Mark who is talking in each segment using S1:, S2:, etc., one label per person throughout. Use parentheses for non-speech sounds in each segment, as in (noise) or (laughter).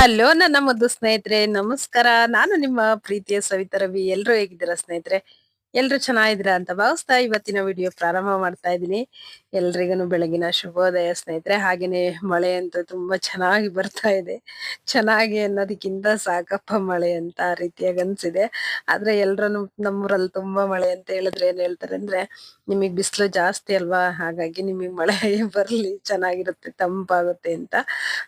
S1: Hello ನನ್ನ ಮುದ್ದು ಸ್ನೇಹಿತರೆ ನಮಸ್ಕಾರ. ನಾನು ನಿಮ್ಮ ಪ್ರೀತಿಯ ಸವಿತಾ ರವಿ. ಎಲ್ರು ಹೇಗಿದ್ದೀರಾ ಸ್ನೇಹಿತರೆ? ಎಲ್ರು ಚೆನ್ನಾಗಿದ್ದೀರಾ ಅಂತ ಭಾವಿಸ್ತಾ ಇವತ್ತಿನ ವಿಡಿಯೋ ಪ್ರಾರಂಭ ಮಾಡ್ತಾ ಇದ್ದೀನಿ. ಎಲ್ರಿಗೂ ಬೆಳಗಿನ ಶುಭೋದಯ ಸ್ನೇಹಿತರೆ, ಹಾಗೇನೆ ಮಳೆ ಅಂತೂ ತುಂಬಾ ಚೆನ್ನಾಗಿ ಬರ್ತಾ ಇದೆ. ಚೆನ್ನಾಗಿ ಅನ್ನೋದಕ್ಕಿಂತ ಸಾಕಪ್ಪ ಮಳೆ ಅಂತ ಆ ರೀತಿಯಾಗಿ ಅನ್ಸಿದೆ. ಆದ್ರೆ ಎಲ್ರೂ ನಮ್ಮೂರಲ್ಲಿ ತುಂಬಾ ಮಳೆ ಅಂತ ಹೇಳಿದ್ರೆ ಏನ್ ಹೇಳ್ತಾರೆ ಅಂದ್ರೆ, ನಿಮಗ್ ಬಿಸಿಲು ಜಾಸ್ತಿ ಅಲ್ವಾ? ಹಾಗಾಗಿ ನಿಮಗ್ ಮಳೆ (laughs) ಬರ್ಲಿ, ಚೆನ್ನಾಗಿರುತ್ತೆ, ತಂಪಾಗುತ್ತೆ ಅಂತ.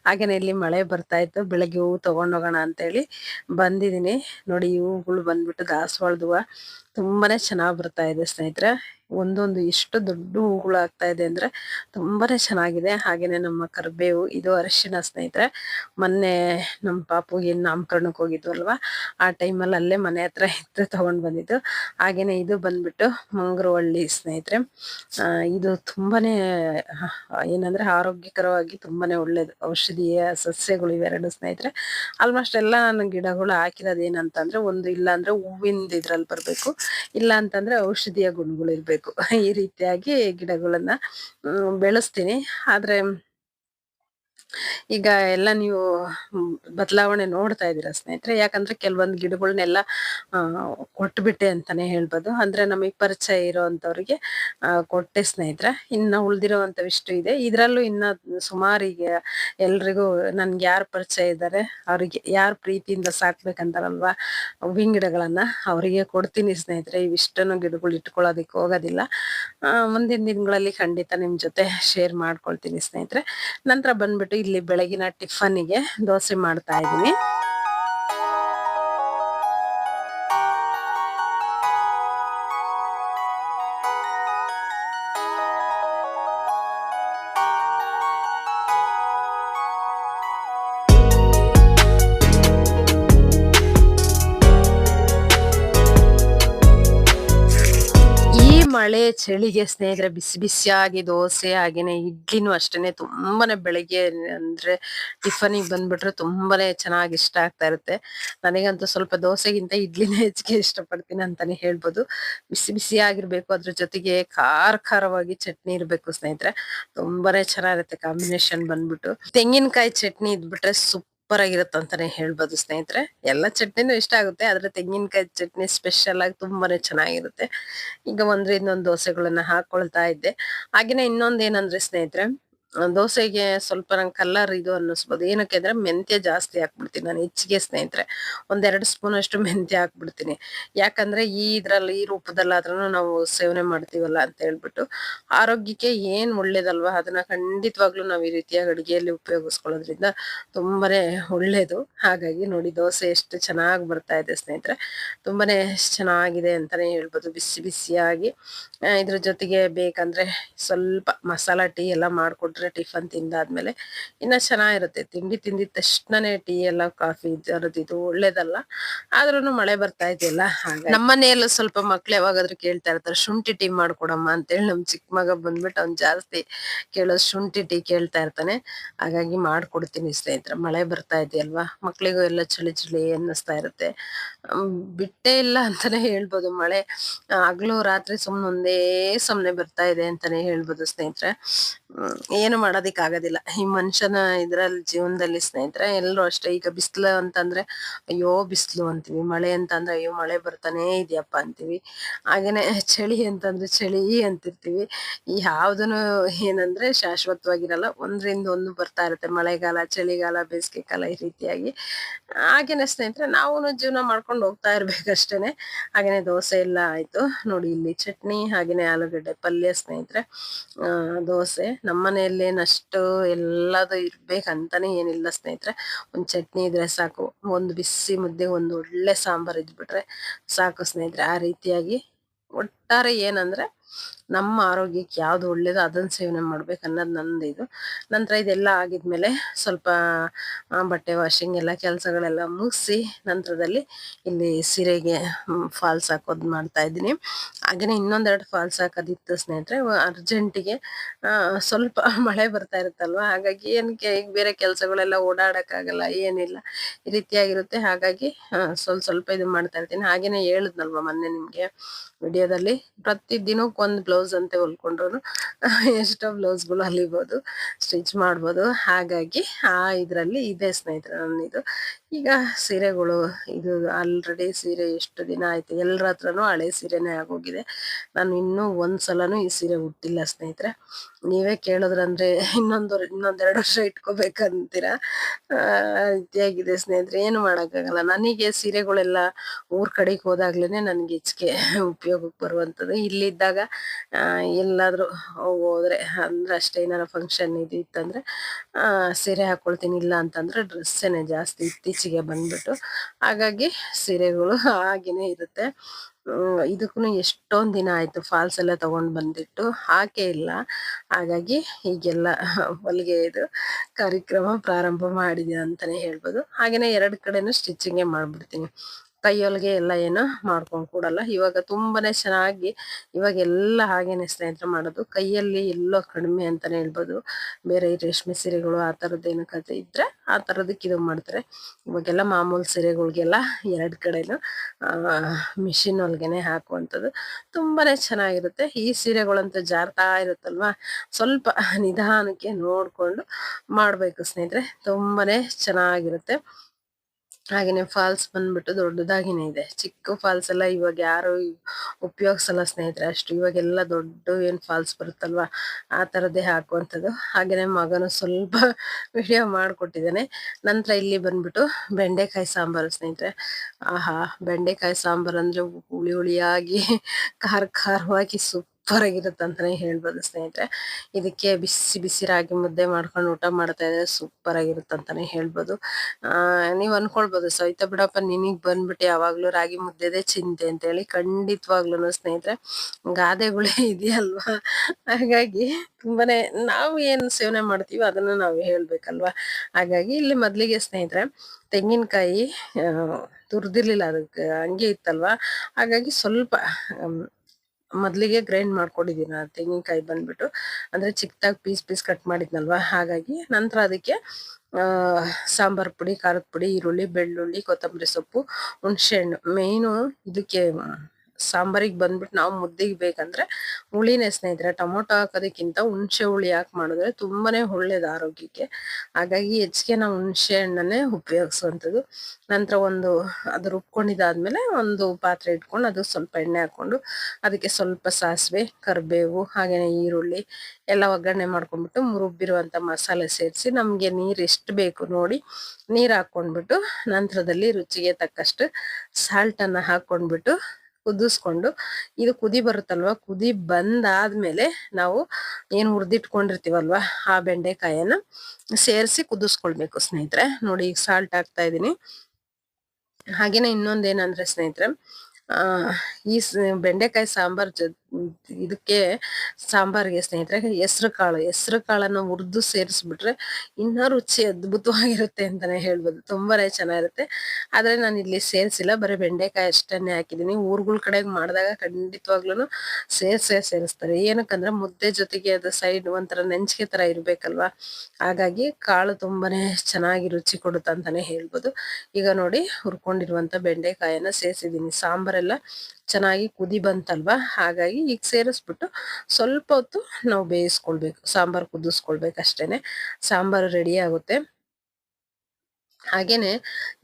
S1: ಹಾಗೇನೆ ಇಲ್ಲಿ ಮಳೆ ಬರ್ತಾ ಇತ್ತು. ಬೆಳಗ್ಗೆ ಹೂವು ತಗೊಂಡೋಗೋಣ ಅಂತ ಹೇಳಿ ಬಂದಿದೀನಿ ನೋಡಿ ಹೂವುಗಳು ಬಂದ್ಬಿಟ್ಟು ದಾಸವಾಳದ ತುಂಬಾನೇ ಚೆನ್ನಾಗ್ ಬರ್ತಾ ಇದೆ ಸ್ನೇಹಿತರೆ. ಒಂದೊಂದು ಎಷ್ಟು ದೊಡ್ಡ ಹೂಗಳು ಆಗ್ತಾ ಇದೆ ಅಂದ್ರೆ ತುಂಬಾನೇ ಚೆನ್ನಾಗಿದೆ. ಹಾಗೇನೆ ನಮ್ಮ ಕರ್ಬೇವು, ಇದು ಅರಿಶಿನ ಸ್ನೇಹಿತರೆ. ಮೊನ್ನೆ ನಮ್ಮ ಪಾಪುಗೆ ನಾಮಕರಣಕ್ಕೆ ಹೋಗಿದ್ವು ಅಲ್ವಾ? ಆ ಟೈಮಲ್ಲಿ ಅಲ್ಲೇ ಮನೆ ಹತ್ರ ಇತ್ತು ತಗೊಂಡ್ ಬಂದಿದ್ದು. ಹಾಗೇನೆ ಇದು ಬಂದ್ಬಿಟ್ಟು ಮಂಗರವಳ್ಳಿ ಸ್ನೇಹಿತರೆ. ಇದು ತುಂಬಾನೇ ಏನಂದ್ರೆ ಆರೋಗ್ಯಕರವಾಗಿ ತುಂಬಾನೇ ಒಳ್ಳೇದು. ಔಷಧೀಯ ಸಸ್ಯಗಳು ಇವೆರಡು ಸ್ನೇಹಿತರೆ. ಆಲ್ಮೋಸ್ಟ್ ಎಲ್ಲ ನಾನು ಗಿಡಗಳು ಹಾಕಿರೋದು ಏನಂತಂದ್ರೆ ಒಂದು ಇಲ್ಲ ಅಂದ್ರೆ ಹೂವಿಂದ ಇದ್ರಲ್ಲಿ ಬರ್ಬೇಕು. ಇಲ್ಲ ಅಂತಂದ್ರೆ ಔಷಧೀಯ ಗುಣಗಳು ಇರ್ಬೇಕು. ಈ ರೀತಿಯಾಗಿ ಗಿಡಗಳನ್ನ ಬೆಳೆಸ್ತೀನಿ. ಆದ್ರೆ ಈಗ ಎಲ್ಲ ನೀವು ಬದಲಾವಣೆ ನೋಡ್ತಾ ಇದ್ದೀರಾ ಸ್ನೇಹಿತರೆ? ಯಾಕಂದ್ರೆ ಕೆಲವೊಂದು ಗಿಡಗಳನ್ನೆಲ್ಲ ಕೊಟ್ಬಿಟ್ಟೆ ಅಂತಾನೆ ಹೇಳ್ಬೋದು. ಅಂದ್ರೆ ನಮಗೆ ಪರಿಚಯ ಇರೋಂಥವ್ರಿಗೆ, ಆ, ಕೊಟ್ಟೆ ಸ್ನೇಹಿತರೆ. ಇನ್ನ ಉಳಿದಿರೋವಂಥವಿಷ್ಟು ಇದೆ. ಇದ್ರಲ್ಲೂ ಇನ್ನ ಸುಮಾರು ಈಗ ಎಲ್ರಿಗೂ ನನ್ಗೆ ಯಾರು ಪರಿಚಯ ಇದ್ದಾರೆ ಅವರಿಗೆ ಯಾರು ಪ್ರೀತಿಯಿಂದ ಸಾಕ್ಬೇಕಂತಾರಲ್ವಾ, ಹೂವಿನ ಗಿಡಗಳನ್ನ ಅವರಿಗೆ ಕೊಡ್ತೀನಿ ಸ್ನೇಹಿತರೆ. ಇವಿಷ್ಟನ್ನು ಗಿಡಗಳು ಇಟ್ಕೊಳ್ಳೋದಕ್ಕೆ ಹೋಗೋದಿಲ್ಲ. ಮುಂದಿನ ದಿನಗಳಲ್ಲಿ ಖಂಡಿತ ನಿಮ್ ಜೊತೆ ಶೇರ್ ಮಾಡ್ಕೊಳ್ತೀನಿ ಸ್ನೇಹಿತರೆ. ನಂತರ ಬಂದ್ಬಿಟ್ಟು ಇಲ್ಲಿ ಬೆಳಗಿನ ಟಿಫನ್ನಿಗೆ ದೋಸೆ ಮಾಡ್ತಾ ಇದ್ದೀನಿ. ಮಳೆ ಚಳಿಗೆ ಸ್ನೇಹಿತರೆ, ಬಿಸಿ ಬಿಸಿಯಾಗಿ ದೋಸೆ ಹಾಗೇನೆ ಇಡ್ಲಿನೂ ಅಷ್ಟೇನೆ ತುಂಬಾನೇ ಬೆಳಗ್ಗೆ ಅಂದ್ರೆ ಟಿಫನಿಗೆ ಬಂದ್ಬಿಟ್ರೆ ತುಂಬಾನೇ ಚೆನ್ನಾಗಿ ಇಷ್ಟ ಆಗ್ತಾ ಇರುತ್ತೆ. ನನಗಂತೂ ಸ್ವಲ್ಪ ದೋಸೆಗಿಂತ ಇಡ್ಲಿನೇ ಹೆಚ್ಚಿಗೆ ಇಷ್ಟಪಡ್ತೀನಿ ಅಂತಾನೆ ಹೇಳ್ಬೋದು. ಬಿಸಿ ಬಿಸಿ ಆಗಿರ್ಬೇಕು ಅದ್ರ ಜೊತೆಗೆ ಖಾರ ಖಾರವಾಗಿ ಚಟ್ನಿ ಇರ್ಬೇಕು ಸ್ನೇಹಿತರೆ. ತುಂಬಾನೇ ಚೆನ್ನಾಗಿರುತ್ತೆ ಕಾಂಬಿನೇಷನ್ ಬಂದ್ಬಿಟ್ಟು. ತೆಂಗಿನಕಾಯಿ ಚಟ್ನಿ ಇದ್ಬಿಟ್ರೆ ಸೂಪರ್ ಆಗಿರುತ್ತೆ ಅಂತಾನೆ ಹೇಳ್ಬೋದು ಸ್ನೇಹಿತರೆ. ಎಲ್ಲ ಚಟ್ನಿನೂ ಇಷ್ಟ ಆಗುತ್ತೆ, ಆದ್ರೆ ತೆಂಗಿನಕಾಯಿ ಚಟ್ನಿ ಸ್ಪೆಷಲ್ ಆಗಿ ತುಂಬಾನೇ ಚೆನ್ನಾಗಿರುತ್ತೆ. ಈಗ ಒಂದ್ರಿಂದ ಒಂದು ದೋಸೆಗಳನ್ನ ಹಾಕೊಳ್ತಾ ಇದ್ದೆ. ಹಾಗೇನೆ ಇನ್ನೊಂದ್ ಏನಂದ್ರೆ ಸ್ನೇಹಿತರೆ ದೋಸೆಗೆ ಸ್ವಲ್ಪ ನಂಗೆ ಕಲ್ಲರ್ ಇದು ಅನ್ನಿಸ್ಬೋದು. ಏನಕ್ಕೆ ಅಂದರೆ ಮೆಂತ್ಯ ಜಾಸ್ತಿ ಹಾಕ್ಬಿಡ್ತೀನಿ ನಾನು, ಹೆಚ್ಚಿಗೆ ಸ್ನೇಹಿತರೆ. ಒಂದೆರಡು ಸ್ಪೂನ್ ಅಷ್ಟು ಮೆಂತ್ಯ ಹಾಕ್ಬಿಡ್ತೀನಿ. ಯಾಕಂದರೆ ಈ ಇದರಲ್ಲಿ, ಈ ರೂಪದಲ್ಲಾದ್ರೂ ನಾವು ಸೇವನೆ ಮಾಡ್ತೀವಲ್ಲ ಅಂತ ಹೇಳ್ಬಿಟ್ಟು. ಆರೋಗ್ಯಕ್ಕೆ ಏನು ಒಳ್ಳೇದಲ್ವ? ಅದನ್ನು ಖಂಡಿತವಾಗ್ಲೂ ನಾವು ಈ ರೀತಿಯಾಗಿ ಅಡುಗೆಯಲ್ಲಿ ಉಪಯೋಗಿಸ್ಕೊಳ್ಳೋದ್ರಿಂದ ತುಂಬಾ ಒಳ್ಳೆಯದು ಹಾಗಾಗಿ ನೋಡಿ, ದೋಸೆ ಎಷ್ಟು ಚೆನ್ನಾಗಿ ಬರ್ತಾ ಇದೆ ಸ್ನೇಹಿತರೆ. ತುಂಬಾ ಚೆನ್ನಾಗಿದೆ ಅಂತಲೇ ಹೇಳ್ಬೋದು. ಬಿಸಿ ಬಿಸಿಯಾಗಿ ಇದ್ರ ಜೊತೆಗೆ ಬೇಕಂದರೆ ಸ್ವಲ್ಪ ಮಸಾಲ ಟೀ ಎಲ್ಲ ಮಾಡ್ಕೊಟ್ರೆ ಟಿಫನ್ ತಿಂದಾದ್ಮೇಲೆ ಇನ್ನ ಚೆನ್ನಾಗಿರುತ್ತೆ. ತಿಂಡಿ ತಿಂದಿದ ತಕ್ಷಣನೇ ಟೀ ಎಲ್ಲ ಕಾಫಿ ಇದು ಒಳ್ಳೇದಲ್ಲ. ಆದ್ರೂನು ಮಳೆ ಬರ್ತಾ ಇದೆಯಲ್ಲ ನಮ್ಮ ನಮ್ಮನೆಯಲ್ಲೂ ಸ್ವಲ್ಪ ಮಕ್ಳು ಯಾವಾಗಾದ್ರೂ ಕೇಳ್ತಾ ಇರ್ತಾರೆ, ಶುಂಠಿ ಟೀ ಮಾಡ್ಕೊಡಮ್ಮ ಅಂತೇಳಿ ನಮ್ ಚಿಕ್ಕ ಮಗ ಬಂದ್ಬಿಟ್ಟು ಅವ್ನ್ ಜಾಸ್ತಿ ಕೇಳೋದು ಶುಂಠಿ ಟೀ ಕೇಳ್ತಾ ಇರ್ತಾನೆ. ಹಾಗಾಗಿ ಮಾಡ್ಕೊಡ್ತೀನಿ ಸ್ನೇಹಿತರೆ, ಮಳೆ ಬರ್ತಾ ಇದೆಯಲ್ವಾ? ಮಕ್ಳಿಗೂ ಎಲ್ಲ ಚಳಿ ಚಳಿ ಅನ್ನಿಸ್ತಾ ಇರುತ್ತೆ. ಬಿಟ್ಟೇ ಇಲ್ಲ ಅಂತಾನೆ ಹೇಳ್ಬೋದು. ಮಳೆ ಹಗ್ಲು ರಾತ್ರಿ ಸುಮ್ಮನೆ ಒಂದೇ ಸುಮ್ನೆ ಬರ್ತಾ ಇದೆ ಅಂತಾನೆ ಹೇಳ್ಬೋದು ಸ್ನೇಹಿತರೆ. ಏನು ಮಾಡೋದಿಕ್ ಆಗೋದಿಲ್ಲ ಈ ಮನುಷ್ಯನ ಇದ್ರಲ್ಲಿ ಜೀವನದಲ್ಲಿ ಸ್ನೇಹಿತರೆ ಎಲ್ಲರೂ ಅಷ್ಟೇ. ಈಗ ಬಿಸಿಲು ಅಂತಂದ್ರೆ, ಅಯ್ಯೋ ಬಿಸಿಲು ಅಂತೀವಿ, ಮಳೆ ಅಂತಂದ್ರೆ, ಅಯ್ಯೋ ಮಳೆ ಬರ್ತಾನೆ ಇದೆಯಪ್ಪ ಅಂತೀವಿ. ಹಾಗೇನೆ, ಚಳಿ ಅಂತಂದ್ರೆ, ಚಳಿ ಅಂತಿರ್ತೀವಿ. ಈ ಯಾವ್ದನು ಏನಂದ್ರೆ ಶಾಶ್ವತವಾಗಿರಲ್ಲ, ಒಂದ್ರಿಂದ ಒಂದು ಬರ್ತಾ ಇರುತ್ತೆ. ಮಳೆಗಾಲ, ಚಳಿಗಾಲ, ಬೇಸಿಗೆ ಕಾಲ ಈ ರೀತಿಯಾಗಿ. ಹಾಗೇನೆ ಸ್ನೇಹಿತರೆ ನಾವು ಜೀವನ ಮಾಡ್ಕೊಂಡು ಹೋಗ್ತಾ ಇರ್ಬೇಕಷ್ಟೇನೆ ಹಾಗೇನೆ ದೋಸೆ ಎಲ್ಲ ಆಯ್ತು. ನೋಡಿ ಇಲ್ಲಿ ಚಟ್ನಿ, ಹಾಗೇನೆ ಆಲೂಗಡ್ಡೆ ಪಲ್ಯ ಸ್ನೇಹಿತರೆ. ದೋಸೆ. ನಮ್ಮನೆಯಲ್ಲಿ ಏನಷ್ಟು ಎಲ್ಲದು ಇರ್ಬೇಕಂತಾನೆ ಏನಿಲ್ಲ ಸ್ನೇಹಿತರೆ. ಒಂದು ಚಟ್ನಿ ಇದ್ರೆ ಸಾಕು, ಒಂದು ಬಿಸಿ ಮುದ್ದೆ, ಒಂದು ಒಳ್ಳೆ ಸಾಂಬಾರ್ ಇದ್ಬಿಟ್ರೆ ಸಾಕು ಸ್ನೇಹಿತರೆ. ಆ ರೀತಿಯಾಗಿ ಒಟ್ಟಾರೆ ಏನಂದ್ರೆ ನಮ್ಮ ಆರೋಗ್ಯಕ್ಕೆ ಯಾವ್ದು ಒಳ್ಳೇದು ಅದನ್ನ ಸೇವನೆ ಮಾಡ್ಬೇಕು ಅನ್ನೋದು ನಂದು ಇದು. ನಂತರ ಇದೆಲ್ಲ ಆಗಿದ್ಮೇಲೆ ಸ್ವಲ್ಪ ಬಟ್ಟೆ ವಾಷಿಂಗ್ ಎಲ್ಲ ಕೆಲಸಗಳೆಲ್ಲ ಮುಗಿಸಿ ನಂತರದಲ್ಲಿ ಇಲ್ಲಿ ಸೀರೆಗೆ ಫಾಲ್ಸ್ ಹಾಕೋದು ಮಾಡ್ತಾ ಇದ್ದೀನಿ. ಹಾಗೇನೆ ಇನ್ನೊಂದೆರಡು ಫಾಲ್ಸ್ ಹಾಕೋದಿತ್ತು ಸ್ನೇಹಿತರೆ, ಅರ್ಜೆಂಟಿಗೆ ಸ್ವಲ್ಪ (laughs) ಮಳೆ ಬರ್ತಾ ಇರುತ್ತಲ್ವಾ? ಹಾಗಾಗಿ ಏನಕ್ಕೆ ಈಗ ಬೇರೆ ಕೆಲಸಗಳೆಲ್ಲ ಓಡಾಡೋಕ್ಕಾಗಲ್ಲ, ಏನಿಲ್ಲ. ಈ ರೀತಿಯಾಗಿರುತ್ತೆ. ಹಾಗಾಗಿ ಸ್ವಲ್ಪ ಸ್ವಲ್ಪ ಇದು ಮಾಡ್ತಾ ಇರ್ತೀನಿ. ಹಾಗೇನೆ ಹೇಳಿದ್ನಲ್ವ ಮೊನ್ನೆ ನಿಮಗೆ ವಿಡಿಯೋದಲ್ಲಿ? ಪ್ರತಿ ಬ್ಲೌಸ್ ಬ್ಲೌಸ್ ಅಂತ ಹೊಲ್ಕೊಂಡ್ರು (laughs) ಎಷ್ಟೋ ಬ್ಲೌಸ್ಗಳು ಹೊಲಿಬೋದು, ಸ್ಟಿಚ್ ಮಾಡ್ಬೋದು. ಹಾಗಾಗಿ ಆ ಇದರಲ್ಲಿ ಇದೆ ಸ್ನೇಹಿತರೆ ನನ್ನಿದು. ಈಗ ಸೀರೆಗಳು, ಇದು ಆಲ್ರೆಡಿ ಸೀರೆ ಎಷ್ಟು ದಿನ ಆಯ್ತು ಎಲ್ಲರ ಹತ್ರನೂ ಹಳೆ ಸೀರೆನೇ ಆಗೋಗಿದೆ. ನಾನು ಇನ್ನೂ ಒಂದ್ಸಲನೂ ಈ ಸೀರೆ ಹುಟ್ಟಿಲ್ಲ ಸ್ನೇಹಿತರೆ. ನೀವೇ ಕೇಳಿದ್ರಂದ್ರೆ ಇನ್ನೊಂದು ಇನ್ನೊಂದೆರಡು ವರ್ಷ ಇಟ್ಕೋಬೇಕಂತೀರಾ? ರೀತಿಯಾಗಿದೆ ಸ್ನೇಹಿತರೆ, ಏನು ಮಾಡೋಕ್ಕಾಗಲ್ಲ. ನನಗೆ ಸೀರೆಗಳೆಲ್ಲ ಊರ್ ಕಡೆಗೆ ಹೋದಾಗ್ಲೇನೆ ನನಗೆ ಹೆಚ್ಚಿಗೆ ಉಪಯೋಗಕ್ಕೆ ಬರುವಂಥದ್ದು. ಇಲ್ಲಿದ್ದಾಗ ಎಲ್ಲಾದರೂ ಹೋದ್ರೆ, ಅಂದ್ರೆ ಅಷ್ಟೇ ಏನಾರ ಫಂಕ್ಷನ್ ಇದು ಇತ್ತಂದ್ರೆ ಸೀರೆ ಹಾಕೊಳ್ತೀನಿ, ಇಲ್ಲ ಅಂತಂದ್ರೆ ಡ್ರೆಸ್ಸೇನೆ ಜಾಸ್ತಿ ಇತ್ತೀಚೆಗೆ ಬಂದ್ಬಿಟ್ಟು. ಹಾಗಾಗಿ ಸೀರೆಗಳು (laughs) ಹಾಗೇನೆ ಇರುತ್ತೆ. ಇದಕ್ಕೂ ಎಷ್ಟೊಂದು ದಿನ ಆಯ್ತು ಫಾಲ್ಸ್ ಎಲ್ಲ ತಗೊಂಡ್ ಬಂದಿಟ್ಟು, ಹಾಕೇ ಇಲ್ಲ. ಹಾಗಾಗಿ ಈಗೆಲ್ಲ ಹೊಲಿಗೆ ಇದು ಕಾರ್ಯಕ್ರಮ ಪ್ರಾರಂಭ ಮಾಡಿದೆ ಅಂತಲೇ ಹೇಳ್ಬೋದು. ಹಾಗೆಯೇ ಎರಡು ಕಡೆನೂ ಸ್ಟಿಚಿಂಗೇ ಮಾಡ್ಬಿಡ್ತೀನಿ. ಕೈಯೊಳಗೆ ಎಲ್ಲ ಏನು ಮಾಡ್ಕೊಂಡು ಕೂಡಲ್ಲ. ಇವಾಗ ತುಂಬಾನೇ ಚೆನ್ನಾಗಿ ಇವಾಗ ಎಲ್ಲ ಹಾಗೇನೆ ಸ್ನೇಹಿತರೆ ಮಾಡೋದು. ಕೈಯಲ್ಲಿ ಎಲ್ಲೋ ಕಡಿಮೆ ಅಂತಾನೆ ಹೇಳ್ಬೋದು. ಬೇರೆ ರೇಷ್ಮೆ ಸೀರೆಗಳು ಆ ಥರದ್ದು ಏನು ಕತೆ ಇದ್ರೆ ಆ ಥರದಕ್ಕೆ ಇದು ಮಾಡ್ತಾರೆ. ಇವಾಗೆಲ್ಲ ಮಾಮೂಲು ಸೀರೆಗಳಿಗೆಲ್ಲ ಎರಡು ಕಡೆಯೂ ಆ ಮಿಷಿನ್ ಒಳಗೆನೆ ಹಾಕುವಂಥದ್ದು. ತುಂಬಾನೇ ಚೆನ್ನಾಗಿರುತ್ತೆ. ಈ ಸೀರೆಗಳಂತೂ ಜಾರ್ತಾ ಇರುತ್ತಲ್ವಾ? ಸ್ವಲ್ಪ ನಿಧಾನಕ್ಕೆ ನೋಡಿಕೊಂಡು ಮಾಡಬೇಕು ಸ್ನೇಹಿತರೆ. ತುಂಬಾನೇ ಚೆನ್ನಾಗಿರುತ್ತೆ. ಹಾಗೇನೆ ಫಾಲ್ಸ್ ಬಂದ್ಬಿಟ್ಟು ದೊಡ್ಡದಾಗಿನೇ ಇದೆ. ಚಿಕ್ಕ ಫಾಲ್ಸ್ ಎಲ್ಲ ಇವಾಗ ಯಾರು ಉಪಯೋಗಿಸಲ್ಲ ಸ್ನೇಹಿತರೆ ಅಷ್ಟು. ಇವಾಗೆಲ್ಲ ದೊಡ್ಡ ಏನ್ ಫಾಲ್ಸ್ ಬರುತ್ತಲ್ವಾ? ಆ ತರದೇ ಹಾಕುವಂಥದ್ದು. ಹಾಗೇನೆ ಮಗನು ಸ್ವಲ್ಪ (laughs) ವಿಡಿಯೋ ಮಾಡ್ಕೊಟ್ಟಿದ್ದಾನೆ. ನಂತರ ಇಲ್ಲಿ ಬಂದ್ಬಿಟ್ಟು ಬೆಂಡೆಕಾಯಿ ಸಾಂಬಾರು ಸ್ನೇಹಿತರೆ. ಆಹಾ, ಬೆಂಡೆಕಾಯಿ ಸಾಂಬಾರು ಅಂದ್ರೆ ಹುಳಿ ಹುಳಿಯಾಗಿ, ಖಾರ ಖಾರವಾಗಿ ಸೂಪರ್ ಆಗಿರುತ್ತೆ ಅಂತಾನೆ ಹೇಳ್ಬೋದು ಸ್ನೇಹಿತರೆ. ಇದಕ್ಕೆ ಬಿಸಿ ಬಿಸಿ ರಾಗಿ ಮುದ್ದೆ ಮಾಡ್ಕೊಂಡು ಊಟ ಮಾಡ್ತಾ ಇದ್ರೆ ಸೂಪರ್ ಆಗಿರುತ್ತೆ ಅಂತಾನೆ ಹೇಳ್ಬೋದು. ನೀವು ಅನ್ಕೊಳ್ಬೋದು, ಸವಿತಾ ಬಿಡಪ್ಪ ನಿನಗೆ ಬಂದ್ಬಿಟ್ಟು ಯಾವಾಗಲೂ ರಾಗಿ ಮುದ್ದೆದೆ ಚಿಂತೆ ಅಂತ ಹೇಳಿ ಖಂಡಿತವಾಗ್ಲೂ ಸ್ನೇಹಿತರೆ, ಗಾದೆಗಳೇ (laughs) ಇದೆಯಲ್ವಾ? ಹಾಗಾಗಿ ತುಂಬಾನೇ ನಾವು ಏನು ಸೇವನೆ ಮಾಡ್ತೀವಿ ಅದನ್ನ ನಾವು ಹೇಳ್ಬೇಕಲ್ವಾ? ಹಾಗಾಗಿ ಇಲ್ಲಿ ಮೊದಲಿಗೆ ಸ್ನೇಹಿತರೆ, ತೆಂಗಿನಕಾಯಿ ತುರ್ದಿರ್ಲಿಲ್ಲ, ಅದಕ್ಕೆ ಹಂಗೆ ಇತ್ತಲ್ವಾ? ಹಾಗಾಗಿ ಸ್ವಲ್ಪ ಮೊದ್ಲಿಗೆ ಗ್ರೈಂಡ್ ಮಾಡ್ಕೊಂಡಿದ್ದೀನಿ ಆ ತೆಂಗಿನಕಾಯಿ ಬಂದ್ಬಿಟ್ಟು. ಅಂದ್ರೆ ಚಿಕ್ಕದಾಗಿ ಪೀಸ್ ಪೀಸ್ ಕಟ್ ಮಾಡಿದ್ನಲ್ವಾ? ಹಾಗಾಗಿ ನಂತರ ಅದಕ್ಕೆ ಸಾಂಬಾರ್ ಪುಡಿ, ಖಾರದ ಪುಡಿ, ಈರುಳ್ಳಿ, ಬೆಳ್ಳುಳ್ಳಿ, ಕೊತ್ತಂಬರಿ ಸೊಪ್ಪು ಹುಣಸೆಹಣ್ಣು ಮೇಯ್ನು ಇದಕ್ಕೆ ಸಾಂಬಾರಿಗೆ ಬಂದ್ಬಿಟ್ಟು ನಾವು ಮುದ್ದೆಗೆ ಬೇಕಂದ್ರೆ ಹುಳಿನೇ ಸ್ನೇಹಿತರೆ, ಟೊಮೊಟೊ ಹಾಕೋದಕ್ಕಿಂತ ಹುಣಸೆ ಹುಳಿ ಹಾಕಿ ಮಾಡಿದ್ರೆ ತುಂಬಾನೇ ಒಳ್ಳೇದು ಆರೋಗ್ಯಕ್ಕೆ. ಹಾಗಾಗಿ ಹೆಚ್ಚಿಗೆ ನಾವು ಹುಣಸೆ ಹಣ್ಣನ್ನೇ ಉಪಯೋಗಿಸುವಂಥದ್ದು. ನಂತರ ಒಂದು ಅದು ರುಬ್ಕೊಂಡಿದ್ದಾದ್ಮೇಲೆ ಒಂದು ಪಾತ್ರೆ ಇಟ್ಕೊಂಡು ಅದು ಸ್ವಲ್ಪ ಎಣ್ಣೆ ಹಾಕೊಂಡು ಅದಕ್ಕೆ ಸ್ವಲ್ಪ ಸಾಸಿವೆ, ಕರಿಬೇವು ಹಾಗೆಯೇ ಈರುಳ್ಳಿ ಎಲ್ಲ ಒಗ್ಗರಣೆ ಮಾಡ್ಕೊಂಡ್ಬಿಟ್ಟು ರುಬ್ಬಿರುವಂಥ ಮಸಾಲೆ ಸೇರಿಸಿ ನಮಗೆ ನೀರು ಎಷ್ಟು ಬೇಕು ನೋಡಿ ನೀರು ಹಾಕ್ಕೊಂಡ್ಬಿಟ್ಟು ನಂತರದಲ್ಲಿ ರುಚಿಗೆ ತಕ್ಕಷ್ಟು ಸಾಲ್ಟನ್ನು ಹಾಕ್ಕೊಂಡ್ಬಿಟ್ಟು ಕುದಿಸ್ಕೊಂಡು ಇದು ಕುದಿ ಬರುತ್ತಲ್ವ? ಕುದಿ ಬಂದಾದ್ಮೇಲೆ ನಾವು ಏನು ಹುರಿದಿಟ್ಕೊಂಡಿರ್ತೀವಲ್ವ ಆ ಬೆಂಡೆಕಾಯನ್ನ ಸೇರಿಸಿ ಕುದಿಸ್ಕೊಳ್ಬೇಕು ಸ್ನೇಹಿತರೆ. ನೋಡಿ ಈಗ ಸಾಲ್ಟ್ ಹಾಕ್ತಾ ಇದೀನಿ ಹಾಗೇನೆ ಇನ್ನೊಂದೇನಂದ್ರೆ ಸ್ನೇಹಿತರೆ ಈ ಬೆಂಡೆಕಾಯಿ ಸಾಂಬಾರ್ ಜೊ ಇದಕ್ಕೆ ಸಾಂಬಾರಿಗೆ ಸ್ನೇಹಿತರೆ ಹೆಸರು ಕಾಳು, ಹೆಸರು ಕಾಳನ್ನು ಹುರಿದು ಸೇರಿಸ್ಬಿಟ್ರೆ ಇನ್ನೂ ರುಚಿ ಅದ್ಭುತವಾಗಿರುತ್ತೆ ಅಂತಾನೆ ಹೇಳ್ಬೋದು. ತುಂಬಾನೇ ಚೆನ್ನಾಗಿರುತ್ತೆ. ಆದ್ರೆ ನಾನು ಇಲ್ಲಿ ಸೇರಿಸಿಲ್ಲ, ಬರೀ ಬೆಂಡೆಕಾಯಿ ಅಷ್ಟನ್ನೇ ಹಾಕಿದ್ದೀನಿ. ಊರುಗಳ ಕಡೆಗೆ ಮಾಡಿದಾಗ ಖಂಡಿತವಾಗ್ಲೂ ಸೇರಿಸೇ ಸೇರಿಸ್ತಾರೆ. ಏನಕ್ಕಂದ್ರೆ ಮುದ್ದೆ ಜೊತೆಗೆ ಅದು ಸೈಡ್ ಒಂಥರ ನೆಂಚಿಗೆ ತರ ಇರ್ಬೇಕಲ್ವಾ? ಹಾಗಾಗಿ ಕಾಳು ತುಂಬಾನೇ ಚೆನ್ನಾಗಿ ರುಚಿ ಕೊಡುತ್ತೆ ಅಂತಾನೆ ಹೇಳ್ಬೋದು. ಈಗ ನೋಡಿ ಹುರ್ಕೊಂಡಿರುವಂತ ಬೆಂಡೆಕಾಯನ್ನ ಸೇರಿಸಿದ್ದೀನಿ. ಸಾಂಬಾರೆಲ್ಲ ಚೆನ್ನಾಗಿ ಕುದಿ ಬಂತಲ್ವಾ? ಹಾಗಾಗಿ ಈಗ ಸೇರಿಸ್ಬಿಟ್ಟು ಸ್ವಲ್ಪ ಹೊತ್ತು ನಾವು ಬೇಯಿಸ್ಕೊಳ್ಬೇಕು. ಸಾಂಬಾರ್ ಕುದಿಸ್ಕೊಳ್ಬೇಕು ಅಷ್ಟೇನೆ. ಸಾಂಬಾರು ರೆಡಿ ಆಗುತ್ತೆ. ಹಾಗೇನೆ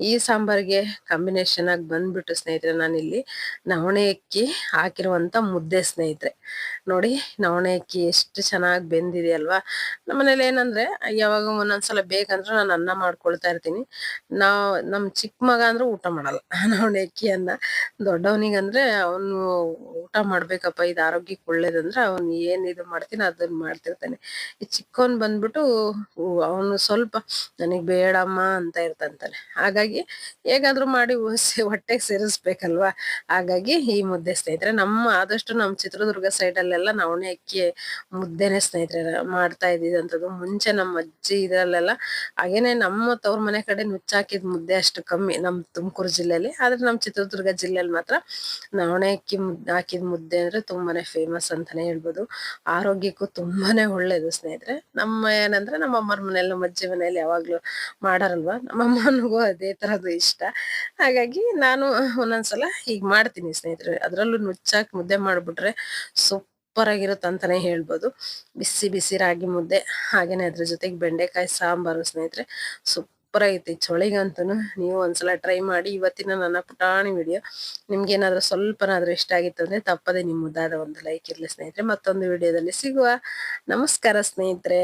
S1: ಈ ಸಾಂಬಾರ್ಗೆ ಕಾಂಬಿನೇಷನ್ ಆಗಿ ಬಂದ್ಬಿಟ್ಟು ಸ್ನೇಹಿತರೆ ನಾನಿಲ್ಲಿ ನವಣೆ ಅಕ್ಕಿ ಹಾಕಿರುವಂಥ ಮುದ್ದೆ ಸ್ನೇಹಿತರೆ. ನೋಡಿ, ನವಣೆ ಅಕ್ಕಿ ಎಷ್ಟು ಚೆನ್ನಾಗಿ ಬೆಂದಿದೆ ಅಲ್ವಾ ನಮ್ಮನೇಲಿ ಏನಂದ್ರೆ, ಯಾವಾಗ ಒಂದೊಂದ್ಸಲ ಬೇಕಂದ್ರೆ ನಾನು ಅನ್ನ ಮಾಡ್ಕೊಳ್ತಾ ಇರ್ತೀನಿ. ನಾವು ನಮ್ಮ ಚಿಕ್ಕ ಮಗ ಅಂದ್ರೆ ಊಟ ಮಾಡಲ್ಲ. (laughs) ನವಣೆ ಅಕ್ಕಿಯನ್ನ ದೊಡ್ಡವನಿಗಂದ್ರೆ ಅವನು ಊಟ ಮಾಡ್ಬೇಕಪ್ಪ, ಇದು ಆರೋಗ್ಯಕ್ಕೆ ಒಳ್ಳೇದಂದ್ರೆ ಅವನು ಏನ್ ಇದು ಮಾಡ್ತೀನಿ ಅದನ್ನ ಮಾಡ್ತಿರ್ತಾನೆ. ಈ ಚಿಕ್ಕವನ್ ಬಂದ್ಬಿಟ್ಟು ಅವನು ಸ್ವಲ್ಪ ನನಗೆ ಬೇಡಮ್ಮ ಅಂತ ಇರ್ತಂತಾನೆ ಹಾಗಾಗಿ, ಹೇಗಾದ್ರೂ ಮಾಡಿ ಹೊಟ್ಟೆಗೆ ಸೇರಿಸ್ಬೇಕಲ್ವಾ? ಹಾಗಾಗಿ ಈ ಮುದ್ದೆ ಸ್ನೇಹಿತರೆ, ನಮ್ಮ ಆದಷ್ಟು ನಮ್ಮ ಚಿತ್ರದುರ್ಗ ಸೈಡ್ ಅಲ್ಲೆಲ್ಲ ನವಣೆ ಅಕ್ಕಿ ಮುದ್ದೆನೆ ಸ್ನೇಹಿತರೆ ಮಾಡ್ತಾ ಇದ್ದಿದಂಥದ್ದು. ಮುಂಚೆ ನಮ್ಮ ಅಜ್ಜಿ ಇದ್ರಲ್ಲೆಲ್ಲ ಹಾಗೇನೆ ನಮ್ಮ ತವ್ರ ಮನೆ ಕಡೆ ನುಚ್ಚಾಕಿದ ಮುದ್ದೆ ಅಷ್ಟು ಕಮ್ಮಿ ನಮ್ ತುಮಕೂರು ಜಿಲ್ಲೆಯಲ್ಲಿ. ಆದ್ರೆ ನಮ್ ಚಿತ್ರದುರ್ಗ ಜಿಲ್ಲೆಯಲ್ಲಿ ಮಾತ್ರ ನವಣೆ ಅಕ್ಕಿ ಮುದ್ದೆ ಹಾಕಿದ ಮುದ್ದೆ ಅಂದ್ರೆ ತುಂಬಾನೇ ಫೇಮಸ್ ಅಂತಾನೆ ಹೇಳ್ಬೋದು. ಆರೋಗ್ಯಕ್ಕೂ ತುಂಬಾನೇ ಒಳ್ಳೇದು ಸ್ನೇಹಿತರೆ. ನಮ್ಮ ಏನಂದ್ರೆ ನಮ್ಮ ಅಮ್ಮರ ಮನೇಲಿ, ನಮ್ಮ ಅಜ್ಜಿ ಮನೇಲಿ ಯಾವಾಗ್ಲೂ ಮಾಡಾರಲ್ವಾ? ನಮ್ಮ ಅಮ್ಮನಿಗೂ ಅದೇ ತರದ್ದು ಇಷ್ಟ. ಹಾಗಾಗಿ ನಾನು ಒಂದೊಂದ್ಸಲ ಹೀಗ್ ಮಾಡ್ತೀನಿ ಸ್ನೇಹಿತರೆ. ಅದ್ರಲ್ಲೂ ನುಚ್ಚಾಕಿ ಮುದ್ದೆ ಮಾಡ್ಬಿಟ್ರೆ ಸೂಪರ್ ಆಗಿರುತ್ತೆ ಅಂತಾನೆ ಹೇಳ್ಬೋದು. ಬಿಸಿ ಬಿಸಿ ರಾಗಿ ಮುದ್ದೆ, ಹಾಗೇನೆ ಅದ್ರ ಜೊತೆಗೆ ಬೆಂಡೆಕಾಯಿ, ಸಾಂಬಾರು ಸ್ನೇಹಿತರೆ ಸೂಪರ್ ಆಗೈತಿ ಚಳಿಗಂತೂ ನೀವು ಒಂದ್ಸಲ ಟ್ರೈ ಮಾಡಿ ಇವತ್ತಿನ ನನ್ನ ಪುಟಾಣಿ ವಿಡಿಯೋ ನಿಮ್ಗೆ ಏನಾದ್ರೂ ಸ್ವಲ್ಪನಾದ್ರೂ ಇಷ್ಟ ಆಗಿತ್ತು ಅಂದ್ರೆ ತಪ್ಪದೆ ನಿಮ್ಮ ಒಂದು ಲೈಕ್ ಇರಲಿ ಸ್ನೇಹಿತರೆ. ಮತ್ತೊಂದು ವಿಡಿಯೋದಲ್ಲಿ ಸಿಗುವ. ನಮಸ್ಕಾರ ಸ್ನೇಹಿತರೆ.